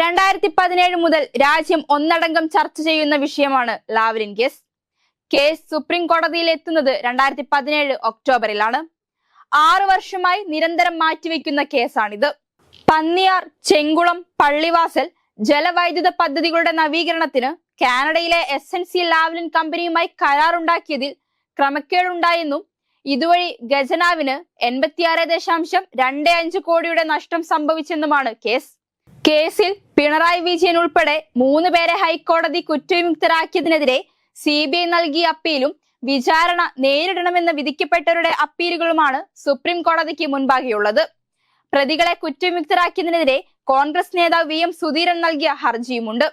രണ്ടായിരത്തി പതിനേഴ് മുതൽ രാജ്യം ഒന്നടങ്കം ചർച്ച ചെയ്യുന്ന വിഷയമാണ് ലാവ്ലിൻ കേസ്. കേസ് സുപ്രീം കോടതിയിൽ എത്തുന്നത് രണ്ടായിരത്തി പതിനേഴ് ഒക്ടോബറിലാണ്. ആറു വർഷമായി നിരന്തരം മാറ്റിവെക്കുന്ന കേസാണിത്. പന്നിയാർ ചെങ്കുളം പള്ളിവാസൽ ജലവൈദ്യുത പദ്ധതികളുടെ നവീകരണത്തിന് കാനഡയിലെ എസ് എൻ സി ലാവ്ലിൻ കമ്പനിയുമായി കരാറുണ്ടാക്കിയതിൽ ക്രമക്കേടുണ്ടായെന്നും ഇതുവഴി ഖജനാവിന് എൺപത്തിയാറ് ദശാംശം രണ്ട് അഞ്ച് കോടിയുടെ നഷ്ടം സംഭവിച്ചെന്നുമാണ് കേസ്. കേസിൽ പിണറായി വിജയൻ ഉൾപ്പെടെ മൂന്ന് പേരെ ഹൈക്കോടതി കുറ്റവിമുക്തരാക്കിയതിനെതിരെ സി ബി ഐ നൽകിയ അപ്പീലും വിചാരണ നേരിടണമെന്ന് വിധിക്കപ്പെട്ടവരുടെ അപ്പീലുകളുമാണ് സുപ്രീം കോടതിക്ക് മുൻപാകെയുള്ളത്. പ്രതികളെ കുറ്റവിമുക്തരാക്കിയതിനെതിരെ കോൺഗ്രസ് നേതാവ് വി എം സുധീരൻ നൽകിയ ഹർജിയുമുണ്ട്.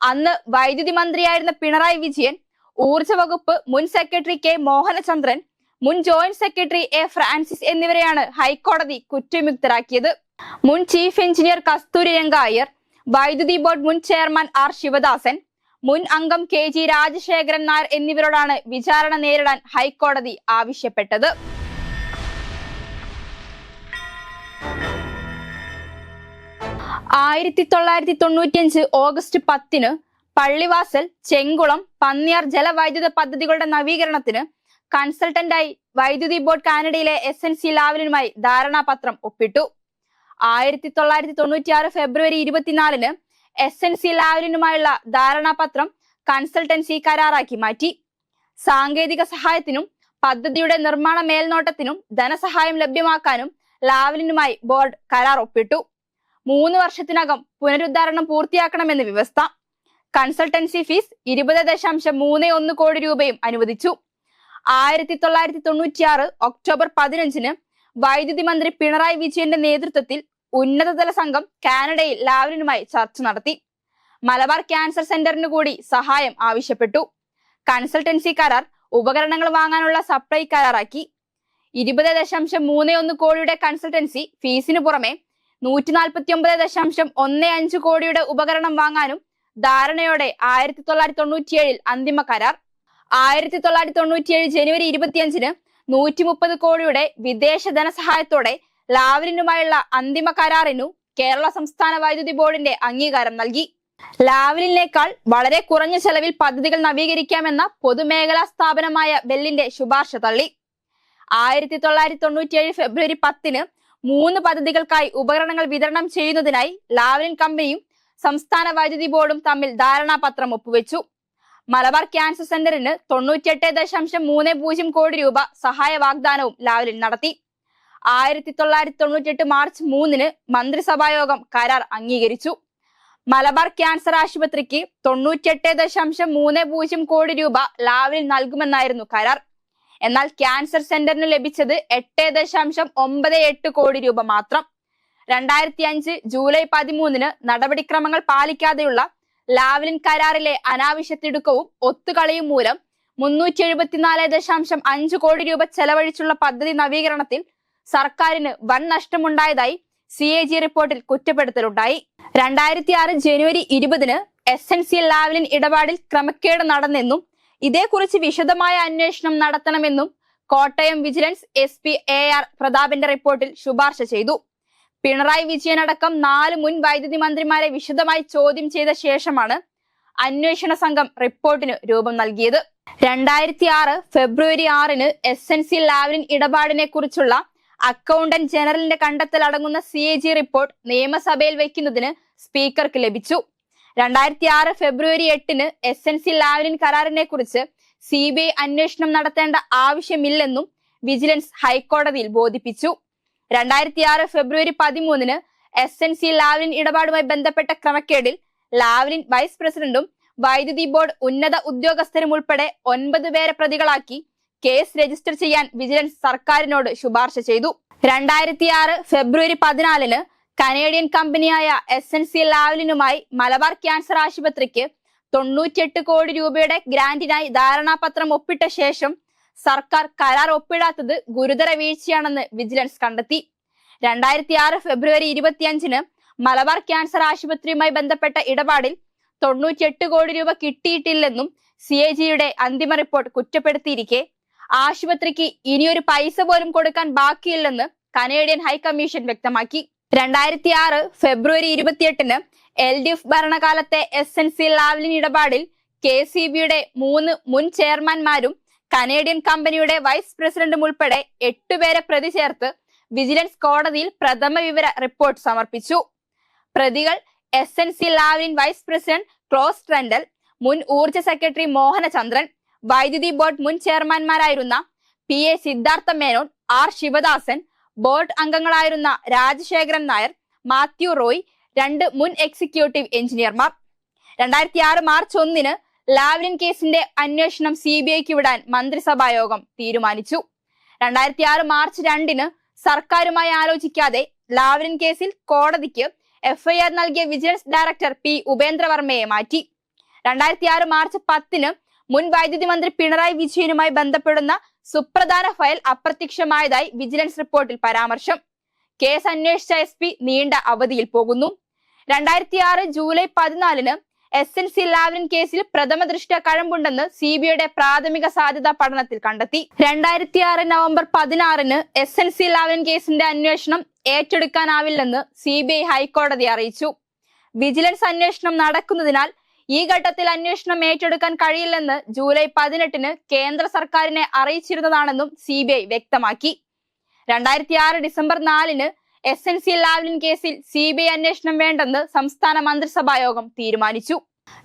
അന്ന് വൈദ്യുതി മന്ത്രിയായിരുന്ന പിണറായി വിജയൻ ഊർജ വകുപ്പ് മുൻ സെക്രട്ടറി കെ മോഹനചന്ദ്രൻ മുൻ ജോയിന്റ് സെക്രട്ടറി എ ഫ്രാൻസിസ് എന്നിവരെയാണ് ഹൈക്കോടതി കുറ്റവിമുക്തരാക്കിയത്. മുൻ ചീഫ് എഞ്ചിനീയർ കസ്തൂരി രംഗ അയ്യർ വൈദ്യുതി ബോർഡ് മുൻ ചെയർമാൻ ആർ ശിവദാസൻ മുൻ അംഗം കെ ജി രാജശേഖരൻ നായർ എന്നിവരോടാണ് വിചാരണ നേരിടാൻ ഹൈക്കോടതി ആവശ്യപ്പെട്ടത്. ആയിരത്തി തൊള്ളായിരത്തി തൊണ്ണൂറ്റിയഞ്ച് ഓഗസ്റ്റ് പത്തിന് പള്ളിവാസൽ ചെങ്കുളം പന്നിയാർ ജലവൈദ്യുത പദ്ധതികളുടെ നവീകരണത്തിന് കൺസൾട്ടന്റായി വൈദ്യുതി ബോർഡ് കാനഡയിലെ എസ് എൻ സി ലാവലിനുമായി ധാരണാപത്രം ഒപ്പിട്ടു. ആയിരത്തി തൊള്ളായിരത്തി തൊണ്ണൂറ്റി ആറ് ഫെബ്രുവരി ഇരുപത്തിനാലിന് എസ് എൻ സി ലാവലിനുമായുള്ള ധാരണാപത്രം കൺസൾട്ടൻസി കരാറാക്കി മാറ്റി. സാങ്കേതിക സഹായത്തിനും പദ്ധതിയുടെ നിർമ്മാണ മേൽനോട്ടത്തിനും ധനസഹായം ലഭ്യമാക്കാനും ലാവലിനുമായി ബോർഡ് കരാർ ഒപ്പിട്ടു. മൂന്ന് വർഷത്തിനകം പുനരുദ്ധാരണം പൂർത്തിയാക്കണമെന്ന് വ്യവസ്ഥ. കൺസൾട്ടൻസി ഫീസ് ഇരുപത് ദശാംശം മൂന്ന് ഒന്ന് കോടി രൂപയും അനുവദിച്ചു. ആയിരത്തി തൊള്ളായിരത്തി തൊണ്ണൂറ്റിയാറ് ഒക്ടോബർ പതിനഞ്ചിന് വൈദ്യുതി മന്ത്രി പിണറായി വിജയന്റെ നേതൃത്വത്തിൽ ഉന്നതതല സംഘം കാനഡയിൽ ലാവലിനുമായി ചർച്ച നടത്തി. മലബാർ ക്യാൻസർ സെന്ററിന് കൂടി സഹായം ആവശ്യപ്പെട്ടു. കൺസൾട്ടൻസി കരാർ ഉപകരണങ്ങൾ വാങ്ങാനുള്ള സപ്ലൈ കരാറാക്കി. ഇരുപത് ദശാംശം മൂന്ന് ഒന്ന് കോടിയുടെ കൺസൾട്ടൻസി ഫീസിനു പുറമെ നൂറ്റി നാൽപ്പത്തി ഒമ്പത് ദശാംശം ഒന്ന് അഞ്ച് കോടിയുടെ ഉപകരണം വാങ്ങാനും ധാരണയോടെ ആയിരത്തി തൊള്ളായിരത്തി തൊണ്ണൂറ്റിയേഴിൽ അന്തിമ കരാർ. ആയിരത്തി തൊള്ളായിരത്തി തൊണ്ണൂറ്റിയേഴ് ജനുവരി ഇരുപത്തിയഞ്ചിന് നൂറ്റി മുപ്പത് കോടിയുടെ വിദേശ ധനസഹായത്തോടെ ലാവലിനുമായുള്ള അന്തിമ കരാറിനു കേരള സംസ്ഥാന വൈദ്യുതി ബോർഡിന്റെ അംഗീകാരം നൽകി. ലാവലിനേക്കാൾ വളരെ കുറഞ്ഞ ചെലവിൽ പദ്ധതികൾ നവീകരിക്കാമെന്ന പൊതുമേഖലാ സ്ഥാപനമായ ബെല്ലിന്റെ ശുപാർശ തള്ളി. ആയിരത്തി തൊള്ളായിരത്തി തൊണ്ണൂറ്റിയേഴ് ഫെബ്രുവരി പത്തിന് മൂന്ന് പദ്ധതികൾക്കായി ഉപകരണങ്ങൾ വിതരണം ചെയ്യുന്നതിനായി ലാവലിൻ കമ്പനിയും സംസ്ഥാന വൈദ്യുതി ബോർഡും തമ്മിൽ ധാരണാപത്രം ഒപ്പുവെച്ചു. മലബാർ ക്യാൻസർ സെന്ററിന് തൊണ്ണൂറ്റിയെട്ട് ദശാംശം മൂന്ന് പൂജ്യം കോടി രൂപ സഹായ വാഗ്ദാനവും ലാവലിൻ നടത്തി. ആയിരത്തി തൊള്ളായിരത്തി തൊണ്ണൂറ്റിയെട്ട് മാർച്ച് മൂന്നിന് മന്ത്രിസഭായോഗം കരാർ അംഗീകരിച്ചു. മലബാർ ക്യാൻസർ ആശുപത്രിക്ക് തൊണ്ണൂറ്റിയെട്ട് ദശാംശം മൂന്ന് പൂജ്യം കോടി രൂപ ലാവലിൽ നൽകുമെന്നായിരുന്നു കരാർ. എന്നാൽ ക്യാൻസർ സെന്ററിന് ലഭിച്ചത് എട്ട് ദശാംശം ഒമ്പത് എട്ട് കോടി രൂപ മാത്രം. രണ്ടായിരത്തി അഞ്ച് ജൂലൈ പതിമൂന്നിന് നടപടിക്രമങ്ങൾ പാലിക്കാതെയുള്ള ലാവലിൻ കരാറിലെ അനാവശ്യ തിടുക്കവും ഒത്തുകളിയും മൂലം മുന്നൂറ്റി എഴുപത്തിനാല് ദശാംശം അഞ്ച് കോടി രൂപ ചെലവഴിച്ചുള്ള പദ്ധതി നവീകരണത്തിൽ സർക്കാരിന് വൻ നഷ്ടമുണ്ടായതായി സി എ ജി റിപ്പോർട്ടിൽ കുറ്റപ്പെടുത്തലുണ്ടായി. രണ്ടായിരത്തി ആറ് ജനുവരി ഇരുപതിന് എസ് എൻ സി ലാവലിൻ ഇടപാടിൽ ക്രമക്കേട് നടന്നെന്നും ഇതേക്കുറിച്ച് വിശദമായ അന്വേഷണം നടത്തണമെന്നും Kottayam vigilance S P A R പ്രതാപിന്റെ റിപ്പോർട്ടിൽ ശുപാർശ ചെയ്തു. പിണറായി വിജയൻ അടക്കം നാല് മുൻ വൈദ്യുതി മന്ത്രിമാരെ വിശദമായി ചോദ്യം ചെയ്ത ശേഷമാണ് അന്വേഷണ സംഘം റിപ്പോർട്ടിന് രൂപം നൽകിയത്. രണ്ടായിരത്തി ആറ് ഫെബ്രുവരി ആറിന് എസ് എൻ സി ലാവലിൻ ഇടപാടിനെ കുറിച്ചുള്ള അക്കൗണ്ടന്റ് ജനറലിന്റെ കണ്ടെത്തൽ അടങ്ങുന്ന സി എ ജി റിപ്പോർട്ട് നിയമസഭയിൽ വയ്ക്കുന്നതിന് സ്പീക്കർക്ക് ലഭിച്ചു. രണ്ടായിരത്തി ആറ് ഫെബ്രുവരി എട്ടിന് എസ് എൻ സി ലാവലിൻ കരാറിനെ കുറിച്ച് സി ബി ഐ അന്വേഷണം നടത്തേണ്ട ആവശ്യമില്ലെന്നും വിജിലൻസ് ഹൈക്കോടതിയിൽ ബോധിപ്പിച്ചു. രണ്ടായിരത്തി ആറ് ഫെബ്രുവരി പതിമൂന്നിന് എസ് എൻ സി ലാവ്ലിൻ ഇടപാടുമായി ബന്ധപ്പെട്ട ക്രമക്കേടിൽ ലാവ്ലിൻ വൈസ് പ്രസിഡന്റും വൈദ്യുതി ബോർഡ് ഉന്നത ഉദ്യോഗസ്ഥരും ഉൾപ്പെടെ ഒൻപത് പേരെ പ്രതികളാക്കി കേസ് രജിസ്റ്റർ ചെയ്യാൻ വിജിലൻസ് സർക്കാരിനോട് ശുപാർശ ചെയ്തു. രണ്ടായിരത്തി ആറ് ഫെബ്രുവരി പതിനാലിന് കനേഡിയൻ കമ്പനിയായ എസ് എൻ സി ലാവ്ലിനുമായി മലബാർ ക്യാൻസർ ആശുപത്രിക്ക് തൊണ്ണൂറ്റിയെട്ട് കോടി രൂപയുടെ ഗ്രാന്റിനായി ധാരണാപത്രം ഒപ്പിട്ട ശേഷം സർക്കാർ കരാർ ഒപ്പിടാത്തത് ഗുരുതര വീഴ്ചയാണെന്ന് വിജിലൻസ് കണ്ടെത്തി. രണ്ടായിരത്തി ആറ് ഫെബ്രുവരി ഇരുപത്തിയഞ്ചിന് മലബാർ ക്യാൻസർ ആശുപത്രിയുമായി ബന്ധപ്പെട്ട ഇടപാടിൽ തൊണ്ണൂറ്റിയെട്ട് കോടി രൂപ കിട്ടിയിട്ടില്ലെന്നും സി എ ജിയുടെ അന്തിമ റിപ്പോർട്ട് കുറ്റപ്പെടുത്തിയിരിക്കെ. ആശുപത്രിക്ക് ഇനിയൊരു പൈസ പോലും കൊടുക്കാൻ ബാക്കിയില്ലെന്ന് കനേഡിയൻ ഹൈക്കമ്മീഷൻ വ്യക്തമാക്കി. രണ്ടായിരത്തി ആറ് ഫെബ്രുവരി ഇരുപത്തിയെട്ടിന് എൽ ഡി എഫ് ഭരണകാലത്തെ എസ് എൻ സി ലാവ്ലിൻ ഇടപാടിൽ കെ സി ബിയുടെ മൂന്ന് മുൻ ചെയർമാൻമാരും കനേഡിയൻ കമ്പനിയുടെ വൈസ് പ്രസിഡന്റും ഉൾപ്പെടെ എട്ടുപേരെ പ്രതി ചേർത്ത് വിജിലൻസ് കോടതിയിൽ പ്രഥമ വിവര റിപ്പോർട്ട് സമർപ്പിച്ചു. പ്രതികൾ S N C Lavalin vice president Klaus Triendl മുൻ ഊർജ സെക്രട്ടറി മോഹനചന്ദ്രൻ വൈദ്യുതി ബോർഡ് മുൻ ചെയർമാൻമാരായിരുന്ന P A Siddhartha Menon R Sivadasan board അംഗങ്ങളായിരുന്ന Rajasekharan Nair Mathew Roy രണ്ട് മുൻ എക്സിക്യൂട്ടീവ് എഞ്ചിനീയർമാർ. രണ്ടായിരത്തി ആറ് മാർച്ച് ഒന്നിന് ലാവ്ലിൻ കേസിന്റെ അന്വേഷണം സി ബി ഐക്ക് വിടാൻ മന്ത്രിസഭാ യോഗം തീരുമാനിച്ചു. രണ്ടായിരത്തി ആറ് മാർച്ച് രണ്ടിന് സർക്കാരുമായി ആലോചിക്കാതെ ലാവ്ലിൻ കേസിൽ കോടതിക്ക് എഫ്ഐആർ നൽകിയ വിജിലൻസ് ഡയറക്ടർ പി ഉപേന്ദ്രവർമ്മയെ മാറ്റി. രണ്ടായിരത്തി ആറ് മാർച്ച് പത്തിന് മുൻ വൈദ്യുതി മന്ത്രി പിണറായി വിജയനുമായി ബന്ധപ്പെടുന്ന സുപ്രധാന ഫയൽ അപ്രത്യക്ഷമായതായി വിജിലൻസ് റിപ്പോർട്ടിൽ പരാമർശം. കേസ് അന്വേഷിച്ച എസ് പി നീണ്ട അവധിയിൽ പോകുന്നു. രണ്ടായിരത്തി ആറ് ജൂലൈ പതിനാലിന് എസ് എൻ സി ലാവ്ലിൻ കേസിൽ പ്രഥമ ദൃഷ്ട കഴമ്പുണ്ടെന്ന് സി ബി ഐയുടെ പ്രാഥമിക സാധ്യതാ പഠനത്തിൽ കണ്ടെത്തി. രണ്ടായിരത്തി ആറ് നവംബർ പതിനാറിന് എസ് എൻ സി ലാവ്ലിൻ കേസിന്റെ അന്വേഷണം ഏറ്റെടുക്കാനാവില്ലെന്ന് സി ബി ഐ ഹൈക്കോടതി അറിയിച്ചു. വിജിലൻസ് അന്വേഷണം നടക്കുന്നതിനാൽ ഈ ഘട്ടത്തിൽ അന്വേഷണം ഏറ്റെടുക്കാൻ കഴിയില്ലെന്ന് ജൂലൈ പതിനെട്ടിന് കേന്ദ്ര സർക്കാരിനെ അറിയിച്ചിരുന്നതാണെന്നും സി വ്യക്തമാക്കി. രണ്ടായിരത്തി ആറ് ഡിസംബർ നാലിന് എസ് എൻ സി ലാവ്ലിൻ കേസിൽ സി ബി ഐ അന്വേഷണം വേണ്ടെന്ന് സംസ്ഥാന മന്ത്രിസഭാ യോഗം തീരുമാനിച്ചു.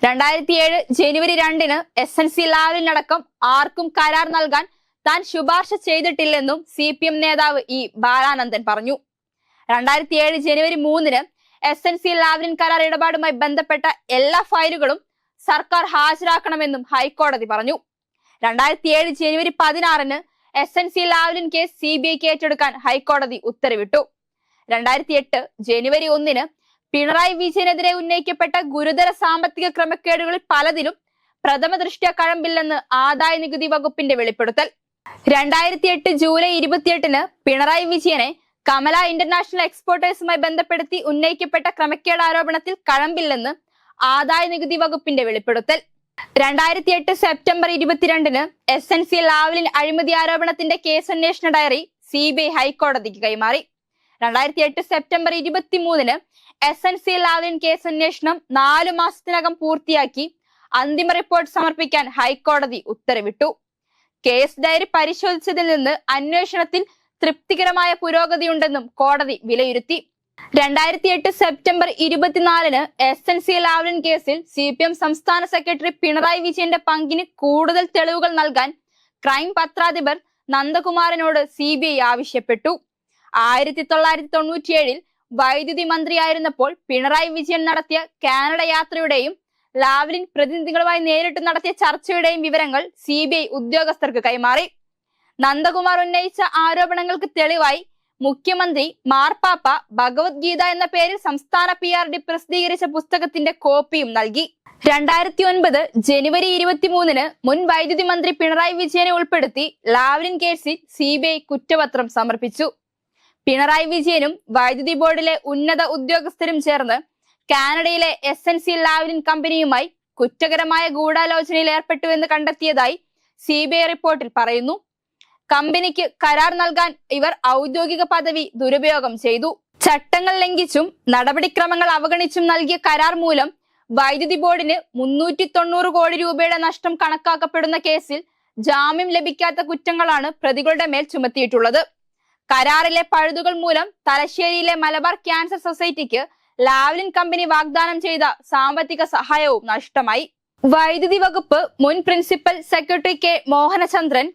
രണ്ടായിരത്തി ഏഴ് ജനുവരി രണ്ടിന് എസ് എൻ സി ലാവ്ലിനടക്കം ആർക്കും കരാർ നൽകാൻ താൻ ശുപാർശ ചെയ്തിട്ടില്ലെന്നും സി പി എം നേതാവ് ഇ ബാലാനന്ദൻ പറഞ്ഞു. രണ്ടായിരത്തി ഏഴ് ജനുവരി മൂന്നിന് എസ് എൻ സി ലാവ്ലിൻ കരാർ ഇടപാടുമായി ബന്ധപ്പെട്ട എല്ലാ ഫയലുകളും സർക്കാർ ഹാജരാക്കണമെന്നും ഹൈക്കോടതി പറഞ്ഞു. രണ്ടായിരത്തി ഏഴ് ജനുവരി പതിനാറിന് S N C Lavalin case C B ഐക്ക് ഏറ്റെടുക്കാൻ ഹൈക്കോടതി ഉത്തരവിട്ടു. രണ്ടായിരത്തി എട്ട് ജനുവരി ഒന്നിന് പിണറായി വിജയനെതിരെ ഉന്നയിക്കപ്പെട്ട ഗുരുതര സാമ്പത്തിക ക്രമക്കേടുകളിൽ പലതിലും പ്രഥമ ദൃഷ്ട്യ കഴമ്പില്ലെന്ന് ആദായ നികുതി വകുപ്പിന്റെ വെളിപ്പെടുത്തൽ. രണ്ടായിരത്തി എട്ട് ജൂലൈ ഇരുപത്തിയെട്ടിന് പിണറായി വിജയനെ കമല ഇന്റർനാഷണൽ എക്സ്പോർട്ടേഴ്സുമായി ബന്ധപ്പെടുത്തി ഉന്നയിക്കപ്പെട്ട ക്രമക്കേട് ആരോപണത്തിൽ കഴമ്പില്ലെന്ന് ആദായ നികുതി വകുപ്പിന്റെ വെളിപ്പെടുത്തൽ. രണ്ടായിരത്തി എട്ട് സെപ്റ്റംബർ ഇരുപത്തിരണ്ടിന് എസ് എൻ സി ലാവലിൻ അഴിമതി ആരോപണത്തിന്റെ കേസ് അന്വേഷണ ഡയറി സി ബി ഐ ഹൈക്കോടതിക്ക് കൈമാറി. രണ്ടായിരത്തി എട്ട് സെപ്റ്റംബർ ഇരുപത്തിമൂന്നിന് S N C Lavalin case അന്വേഷണം നാലു മാസത്തിനകം പൂർത്തിയാക്കി അന്തിമ റിപ്പോർട്ട് സമർപ്പിക്കാൻ ഹൈക്കോടതി ഉത്തരവിട്ടു. കേസ് ഡയറി പരിശോധിച്ചതിൽ നിന്ന് അന്വേഷണത്തിൽ തൃപ്തികരമായ പുരോഗതിയുണ്ടെന്നും കോടതി വിലയിരുത്തി. രണ്ടായിരത്തി എട്ട് സെപ്റ്റംബർ ഇരുപത്തിനാലിന് എസ് എൻ സി ലാവ്ലിൻ കേസിൽ സി പി എം സംസ്ഥാന സെക്രട്ടറി പിണറായി വിജയന്റെ പങ്കിന് കൂടുതൽ തെളിവുകൾ നൽകാൻ ക്രൈം പത്രാധിപർ നന്ദകുമാറിനോട് സി ആവശ്യപ്പെട്ടു. ആയിരത്തി തൊള്ളായിരത്തി തൊണ്ണൂറ്റിയേഴിൽ വൈദ്യുതി മന്ത്രിയായിരുന്നപ്പോൾ പിണറായി വിജയൻ നടത്തിയ കാനഡ യാത്രയുടെയും ലാവ്ലിൻ പ്രതിനിധികളുമായി നേരിട്ട് നടത്തിയ ചർച്ചയുടെയും വിവരങ്ങൾ സി ബി ഐ ഉദ്യോഗസ്ഥർക്ക് കൈമാറി. നന്ദകുമാർ ഉന്നയിച്ച ആരോപണങ്ങൾക്ക് തെളിവായി മുഖ്യമന്ത്രി മാർപ്പാപ്പ ഭഗവത്ഗീത എന്ന പേരിൽ സംസ്ഥാന പി ആർ ഡി പ്രസിദ്ധീകരിച്ച പുസ്തകത്തിന്റെ കോപ്പിയും നൽകി. രണ്ടായിരത്തി ഒൻപത് ജനുവരി ഇരുപത്തിമൂന്നിന് മുൻ വൈദ്യുതി മന്ത്രി പിണറായി വിജയനെ ഉൾപ്പെടുത്തി ലാവ്ലിൻ കേസിൽ സി കുറ്റപത്രം സമർപ്പിച്ചു. പിണറായി വിജയനും വൈദ്യുതി ബോർഡിലെ ഉന്നത ഉദ്യോഗസ്ഥരും ചേർന്ന് കാനഡയിലെ എസ് എൻ സി ലാവ്ലിൻ കമ്പനിയുമായി കുറ്റകരമായ ഗൂഢാലോചനയിൽ ഏർപ്പെട്ടുവെന്ന് കണ്ടെത്തിയതായി സി ബി ഐ റിപ്പോർട്ടിൽ പറയുന്നു. കമ്പനിക്ക് കരാർ നൽകാൻ ഇവർ ഔദ്യോഗിക പദവി ദുരുപയോഗം ചെയ്തു. ചട്ടങ്ങൾ ലംഘിച്ചും നടപടിക്രമങ്ങൾ അവഗണിച്ചും നൽകിയ കരാർ മൂലം വൈദ്യുതി ബോർഡിന് മുന്നൂറ്റി തൊണ്ണൂറ് കോടി രൂപയുടെ നഷ്ടം കണക്കാക്കപ്പെടുന്ന കേസിൽ ജാമ്യം ലഭിക്കാത്ത കുറ്റങ്ങളാണ് പ്രതികളുടെ മേൽ ചുമത്തിയിട്ടുള്ളത്. കരാറിലെ പഴുതുകൾ മൂലം തലശ്ശേരിയിലെ മലബാർ ക്യാൻസർ സൊസൈറ്റിക്ക് ലാവ്ലിൻ കമ്പനി വാഗ്ദാനം ചെയ്ത സാമ്പത്തിക സഹായവും നഷ്ടമായി. വൈദ്യുതി വകുപ്പ് മുൻ പ്രിൻസിപ്പൽ സെക്രട്ടറി കെ മോഹനചന്ദ്രൻ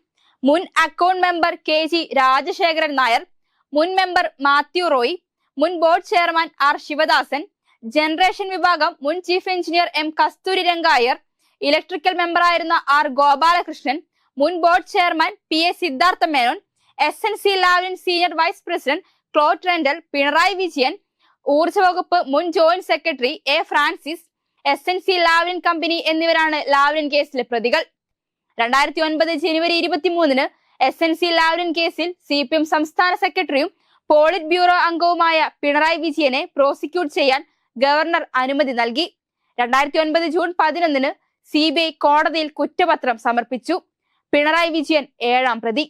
മുൻ account member K G Rajasekharan Nair മുൻ മെമ്പർ മാത്യു റോയ് മുൻ board chairman R Sivadasan generation വിഭാഗം മുൻ chief engineer M Kasturi Rangayyar electrical മെമ്പറായിരുന്ന R Gopalakrishnan മുൻ board chairman P A Siddhartha Menon S N C Lavalin senior vice president Klaus Triendl Pinarayi Vijayan ഊർജ വകുപ്പ് മുൻ joint secretary A Francis S N C Lavalin company എന്നിവരാണ് Lavalin കേസിലെ പ്രതികൾ. രണ്ടായിരത്തി ഒൻപത് ജനുവരി ഇരുപത്തിമൂന്നിന് എസ് എൻ സി ലാവിൻ കേസിൽ സി പി എം സംസ്ഥാന സെക്രട്ടറിയും പോളിറ്റ് ബ്യൂറോ അംഗവുമായ പിണറായി വിജയനെ പ്രോസിക്യൂട്ട് ചെയ്യാൻ ഗവർണർ അനുമതി നൽകി. രണ്ടായിരത്തി ഒൻപത് ജൂൺ പതിനൊന്നിന് സി കോടതിയിൽ കുറ്റപത്രം സമർപ്പിച്ചു. പിണറായി വിജയൻ ഏഴാം പ്രതി.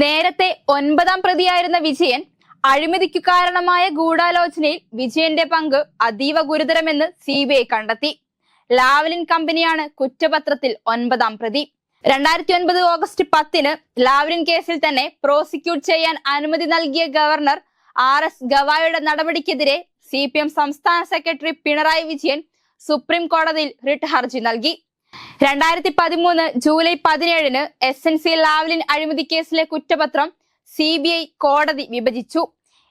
നേരത്തെ ഒൻപതാം പ്രതിയായിരുന്ന വിജയൻ അഴിമതിക്കു കാരണമായ ഗൂഢാലോചനയിൽ വിജയന്റെ പങ്ക് അതീവ ഗുരുതരമെന്ന് സി ബി ഐ കണ്ടെത്തി. ലാവലിൻ കമ്പനിയാണ് കുറ്റപത്രത്തിൽ ഒൻപതാം പ്രതി. രണ്ടായിരത്തി ഒൻപത് ഓഗസ്റ്റ് പത്തിന് ലാവലിൻ കേസിൽ തന്നെ പ്രോസിക്യൂട്ട് ചെയ്യാൻ അനുമതി നൽകിയ ഗവർണർ ആർ എസ് ഗവായുടെ നടപടിക്കെതിരെ സി പി എം സംസ്ഥാന സെക്രട്ടറി പിണറായി വിജയൻ സുപ്രീം കോടതിയിൽ റിട്ട് ഹർജി നൽകി. രണ്ടായിരത്തി പതിമൂന്ന് ജൂലൈ പതിനേഴിന് എസ് എൻ സി ലാവ്ലിൻ അഴിമതി കേസിലെ കുറ്റപത്രം സി ബി ഐ കോടതി വിഭജിച്ചു.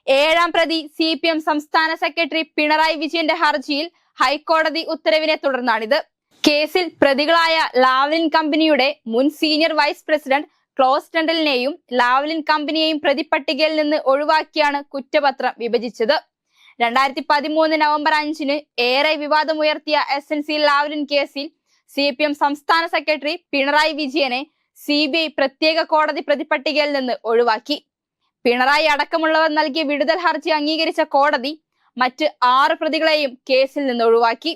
ഏഴാം പ്രതി സി പി എം സംസ്ഥാന സെക്രട്ടറി പിണറായി വിജയന്റെ ഹർജിയിൽ ഹൈക്കോടതി ഉത്തരവിനെ തുടർന്നാണിത്. കേസിൽ പ്രതികളായ ലാവ്ലിൻ കമ്പനിയുടെ മുൻ സീനിയർ വൈസ് പ്രസിഡന്റ് ക്ലോസ് ടെണ്ടലിനെയും ലാവ്ലിൻ കമ്പനിയെയും പ്രതിപട്ടികയിൽ നിന്ന് ഒഴിവാക്കിയാണ് കുറ്റപത്രം വിഭജിച്ചത്. രണ്ടായിരത്തി പതിമൂന്ന് നവംബർ അഞ്ചിന് ഏറെ വിവാദമുയർത്തിയ എസ് എൻ സി ലാവ്ലിൻ കേസിൽ സി പി എം സംസ്ഥാന സെക്രട്ടറി പിണറായി വിജയനെ സി ബി ഐ പ്രത്യേക കോടതി പ്രതിപട്ടികയിൽ നിന്ന് ഒഴിവാക്കി. പിണറായി അടക്കമുള്ളവർ നൽകിയ വിടുതൽ ഹർജി അംഗീകരിച്ച കോടതി മറ്റ് ആറ് പ്രതികളെയും കേസിൽ നിന്ന് ഒഴിവാക്കി.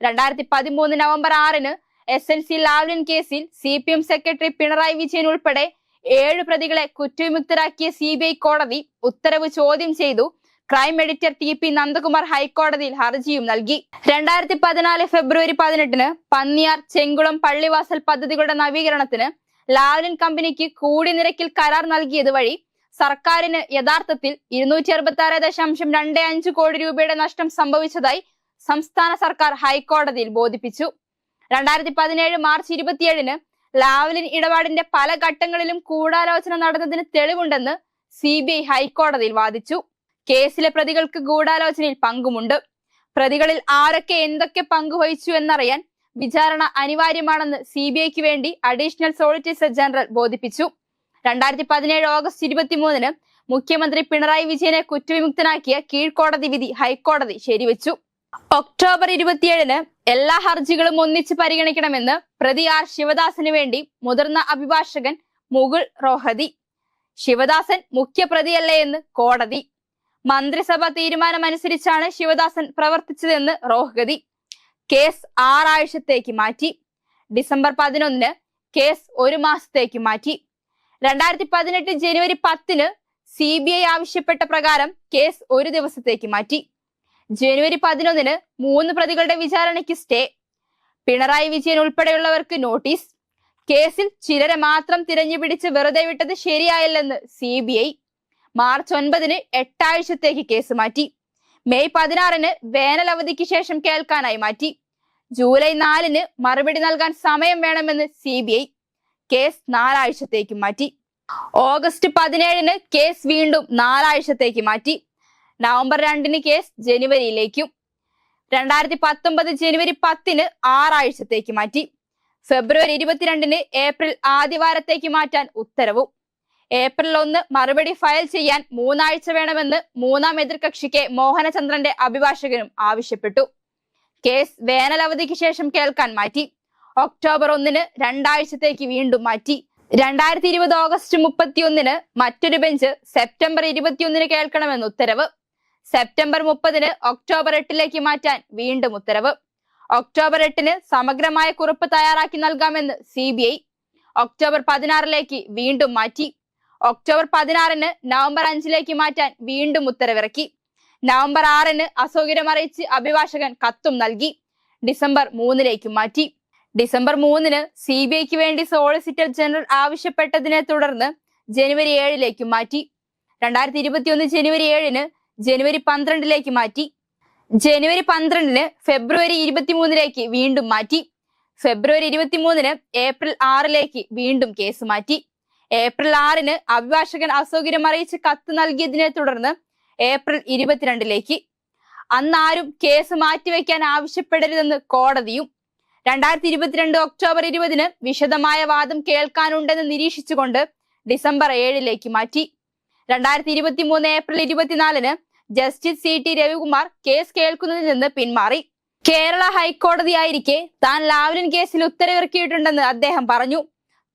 രണ്ടായിരത്തി പതിമൂന്ന് നവംബർ ആറിന് എസ് എൻ സി ലാവ്ലിൻ കേസിൽ C P M secretary Pinarayi Vijayan ഉൾപ്പെടെ ഏഴ് പ്രതികളെ കുറ്റവിമുക്തരാക്കിയ സി കോടതി ഉത്തരവ് ചോദ്യം ചെയ്തു. Crime editor T P Nandakumar ഹൈക്കോടതിയിൽ ഹർജിയും നൽകി. രണ്ടായിരത്തി പതിനാല് ഫെബ്രുവരി പതിനെട്ടിന് പന്നിയാർ ചെങ്കുളം പള്ളിവാസൽ പദ്ധതികളുടെ നവീകരണത്തിന് ലാവ്ലിൻ കമ്പനിക്ക് കൂടി നിരക്കിൽ കരാർ നൽകിയത് വഴി സർക്കാരിന് യഥാർത്ഥത്തിൽ ഇരുന്നൂറ്റി അറുപത്തി ആറ് ദശാംശം രണ്ട് അഞ്ച് കോടി രൂപയുടെ നഷ്ടം സംഭവിച്ചതായി സംസ്ഥാന സർക്കാർ ഹൈക്കോടതിയിൽ ബോധിപ്പിച്ചു. രണ്ടായിരത്തി പതിനേഴ് മാർച്ച് ഇരുപത്തിയേഴിന് ലാവ്ലിൻ ഇടപാടിന്റെ പല ഘട്ടങ്ങളിലും കൂടാലോചന നടന്നതിന് തെളിവുണ്ടെന്ന് സി ബി ഐ ഹൈക്കോടതിയിൽ വാദിച്ചു. കേസിലെ പ്രതികൾക്ക് ഗൂഢാലോചനയിൽ പങ്കുമുണ്ട്. പ്രതികളിൽ ആരൊക്കെ എന്തൊക്കെ പങ്കുവഹിച്ചു എന്നറിയാൻ വിചാരണ അനിവാര്യമാണെന്ന് സി ബി ഐക്ക് വേണ്ടി അഡീഷണൽ സോളിസിറ്റർ ജനറൽ ബോധിപ്പിച്ചു. രണ്ടായിരത്തി പതിനേഴ് ഓഗസ്റ്റ് ഇരുപത്തിമൂന്നിന് മുഖ്യമന്ത്രി പിണറായി വിജയനെ കുറ്റവിമുക്തനാക്കിയ കീഴ്ക്കോടതി വിധി ഹൈക്കോടതി ശരിവച്ചു. ഒക്ടോബർ ഇരുപത്തിയേഴിന് എല്ലാ ഹർജികളും ഒന്നിച്ച് പരിഗണിക്കണമെന്ന് പ്രതി ആർ ശിവദാസന് വേണ്ടി മുതിർന്ന അഭിഭാഷകൻ മുകുൾ റോഹതി. ശിവദാസൻ മുഖ്യപ്രതിയല്ലേ എന്ന് കോടതി. മന്ത്രിസഭ തീരുമാനമനുസരിച്ചാണ് ശിവദാസൻ പ്രവർത്തിച്ചതെന്ന് റോഹ്ഗതി. കേസ് ആറാഴ്ചത്തേക്ക് മാറ്റി. ഡിസംബർ പതിനൊന്നിന് കേസ് ഒരു മാസത്തേക്ക് മാറ്റി. രണ്ടായിരത്തി പതിനെട്ട് ജനുവരി പത്തിന് സി ബി ഐ ആവശ്യപ്പെട്ട പ്രകാരം കേസ് ഒരു ദിവസത്തേക്ക് മാറ്റി. ജനുവരി പതിനൊന്നിന് മൂന്ന് പ്രതികളുടെ വിചാരണയ്ക്ക് സ്റ്റേ. പിണറായി വിജയൻ ഉൾപ്പെടെയുള്ളവർക്ക് നോട്ടീസ്. കേസിൽ ചിലരെ മാത്രം തിരഞ്ഞുപിടിച്ച് വെറുതെ വിട്ടത് ശരിയായില്ലെന്ന് സി മാർച്ച് ഒൻപതിന് എട്ടാഴ്ചത്തേക്ക് കേസ് മാറ്റി. മെയ് പതിനാറിന് വേനൽ അവധിക്ക് ശേഷം കേൾക്കാനായി മാറ്റി. ജൂലൈ നാലിന് മറുപടി നൽകാൻ സമയം വേണമെന്ന് സി ബി ഐ കേസ് നാലാഴ്ചത്തേക്ക് മാറ്റി. ഓഗസ്റ്റ് പതിനേഴിന് കേസ് വീണ്ടും നാലാഴ്ചത്തേക്ക് മാറ്റി. നവംബർ രണ്ടിന് കേസ് ജനുവരിയിലേക്കും. രണ്ടായിരത്തി പത്തൊമ്പത് ജനുവരി പത്തിന് ആറാഴ്ചത്തേക്ക് മാറ്റി. ഫെബ്രുവരി ഇരുപത്തിരണ്ടിന് ഏപ്രിൽ ആദ്യവാരത്തേക്ക് മാറ്റാൻ ഉത്തരവും. ഏപ്രിൽ ഒന്ന് മറുപടി ഫയൽ ചെയ്യാൻ മൂന്നാഴ്ച വേണമെന്ന് മൂന്നാം എതിർകക്ഷിക്ക് മോഹനചന്ദ്രന്റെ അഭിഭാഷകനും ആവശ്യപ്പെട്ടു. കേസ് വേനൽ അവധിക്ക് ശേഷം കേൾക്കാൻ മാറ്റി. ഒക്ടോബർ ഒന്നിന് രണ്ടാഴ്ചത്തേക്ക് വീണ്ടും മാറ്റി. രണ്ടായിരത്തി ഇരുപത് ഓഗസ്റ്റ് മുപ്പത്തിയൊന്നിന് മറ്റൊരു ബെഞ്ച് സെപ്റ്റംബർ ഇരുപത്തിയൊന്നിന് കേൾക്കണമെന്ന് ഉത്തരവ്. സെപ്റ്റംബർ മുപ്പതിന് ഒക്ടോബർ എട്ടിലേക്ക് മാറ്റാൻ വീണ്ടും ഉത്തരവ്. ഒക്ടോബർ എട്ടിന് സമഗ്രമായ കുറിപ്പ് തയ്യാറാക്കി നൽകാമെന്ന് സി ഒക്ടോബർ പതിനാറിലേക്ക് വീണ്ടും മാറ്റി. ഒക്ടോബർ പതിനാറിന് നവംബർ അഞ്ചിലേക്ക് മാറ്റാൻ വീണ്ടും ഉത്തരവിറക്കി. നവംബർ ആറിന് അസൗകര്യം അറിയിച്ച് അഭിഭാഷകൻ കത്തും നൽകി. ഡിസംബർ മൂന്നിലേക്ക് മാറ്റി. ഡിസംബർ മൂന്നിന് സി ബി ഐക്ക് വേണ്ടി സോളിസിറ്റർ ജനറൽ ആവശ്യപ്പെട്ടതിനെ തുടർന്ന് ജനുവരി ഏഴിലേക്ക് മാറ്റി. രണ്ടായിരത്തി ഇരുപത്തിയൊന്ന് ജനുവരി ഏഴിന് ജനുവരി പന്ത്രണ്ടിലേക്ക് മാറ്റി. ജനുവരി പന്ത്രണ്ടിന് ഫെബ്രുവരി ഇരുപത്തിമൂന്നിലേക്ക് വീണ്ടും മാറ്റി. ഫെബ്രുവരി ഇരുപത്തിമൂന്നിന് ഏപ്രിൽ ആറിലേക്ക് വീണ്ടും കേസ് മാറ്റി. ഏപ്രിൽ ആറിന് അഭിഭാഷകൻ അസൗകര്യം അറിയിച്ച് കത്ത് നൽകിയതിനെ തുടർന്ന് ഏപ്രിൽ ഇരുപത്തിരണ്ടിലേക്ക് അന്നാരും കേസ് മാറ്റിവെക്കാൻ ആവശ്യപ്പെടരുതെന്ന് കോടതിയും രണ്ടായിരത്തി ഇരുപത്തിരണ്ട് ഒക്ടോബർ ഇരുപതിന് വിശദമായ വാദം കേൾക്കാനുണ്ടെന്ന് നിരീക്ഷിച്ചുകൊണ്ട് ഡിസംബർ ഏഴിലേക്ക് മാറ്റി. രണ്ടായിരത്തി ഇരുപത്തി മൂന്ന് ഏപ്രിൽ ഇരുപത്തിനാലിന് justice C T Ravikumar case കേൾക്കുന്നതിൽ നിന്ന് പിന്മാറി. കേരള ഹൈക്കോടതിയായിരിക്കെ താൻ ലാവ്ലിൻ കേസിൽ ഉത്തരവിറക്കിയിട്ടുണ്ടെന്ന് അദ്ദേഹം പറഞ്ഞു.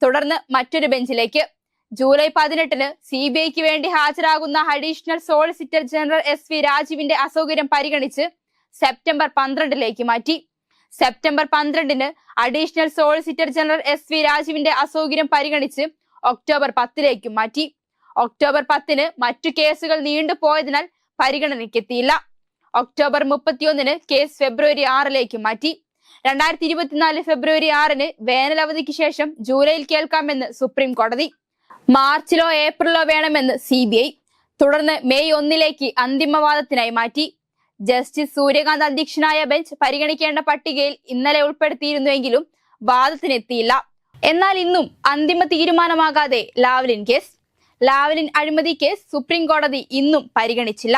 തുടർന്ന് മറ്റൊരു ബെഞ്ചിലേക്ക്. ജൂലൈ പതിനെട്ടിന് സി ബി ഐക്ക് വേണ്ടി ഹാജരാകുന്ന additional solicitor general S V രാജീവിന്റെ അസൗകര്യം പരിഗണിച്ച് സെപ്റ്റംബർ പന്ത്രണ്ടിലേക്ക് മാറ്റി. സെപ്റ്റംബർ പന്ത്രണ്ടിന് additional solicitor general S V രാജീവിന്റെ അസൗകര്യം പരിഗണിച്ച് ഒക്ടോബർ പത്തിലേക്കും മാറ്റി. ഒക്ടോബർ പത്തിന് മറ്റു കേസുകൾ നീണ്ടുപോയതിനാൽ പരിഗണനയ്ക്കെത്തിയില്ല. ഒക്ടോബർ മുപ്പത്തിയൊന്നിന് കേസ് ഫെബ്രുവരി ആറിലേക്ക് മാറ്റി. രണ്ടായിരത്തി ഇരുപത്തിനാല് ഫെബ്രുവരി ആറിന് വേനൽ അവധിക്ക് ശേഷം ജൂലൈയിൽ കേൾക്കാമെന്ന് സുപ്രീം കോടതി. മാർച്ചിലോ ഏപ്രിലോ വേണമെന്ന് സി ബി ഐ. തുടർന്ന് മെയ് ഒന്നിലേക്ക് അന്തിമവാദത്തിനായി മാറ്റി. ജസ്റ്റിസ് സൂര്യകാന്ത് അധ്യക്ഷനായ ബെഞ്ച് പരിഗണിക്കേണ്ട പട്ടികയിൽ ഇന്നലെ ഉൾപ്പെടുത്തിയിരുന്നുവെങ്കിലും വാദത്തിനെത്തിയില്ല. എന്നാൽ ഇന്നും അന്തിമ തീരുമാനമാകാതെ ലാവ്ലിൻ കേസ്. ലാവ്ലിൻ അഴിമതി കേസ് സുപ്രീം കോടതി ഇന്നും പരിഗണിച്ചില്ല.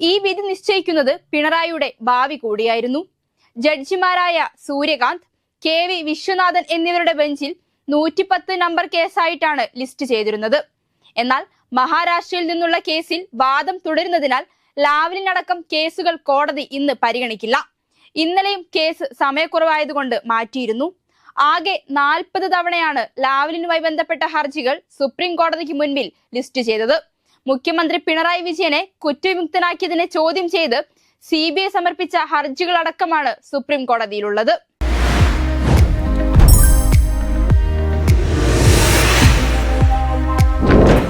ഈ വിധി നിശ്ചയിക്കുന്നത് പിണറായിയുടെ ഭാവി കൂടിയായിരുന്നു. ജഡ്ജിമാരായ സൂര്യകാന്ത് കെ വി വിശ്വനാഥൻ എന്നിവരുടെ ബെഞ്ചിൽ നൂറ്റിപ്പത്ത് നമ്പർ കേസായിട്ടാണ് ലിസ്റ്റ് ചെയ്തിരുന്നത്. എന്നാൽ മഹാരാഷ്ട്രയിൽ നിന്നുള്ള കേസിൽ വാദം തുടരുന്നതിനാൽ ലാവലിനടക്കം കേസുകൾ കോടതി ഇന്ന് പരിഗണിക്കില്ല. ഇന്നലെയും കേസ് സമയക്കുറവായതുകൊണ്ട് മാറ്റിയിരുന്നു. ആകെ നാൽപ്പത് തവണയാണ് ലാവലിനുമായി ബന്ധപ്പെട്ട ഹർജികൾ സുപ്രീം കോടതിക്ക് മുൻപിൽ ലിസ്റ്റ് ചെയ്തത്. മുഖ്യമന്ത്രി പിണറായി വിജയനെ കുറ്റവിമുക്തനാക്കിയതിനെ ചോദ്യം ചെയ്ത് സി ബി ഐ സമർപ്പിച്ച ഹർജികളടക്കമാണ് സുപ്രീം കോടതിയിലുള്ളത്.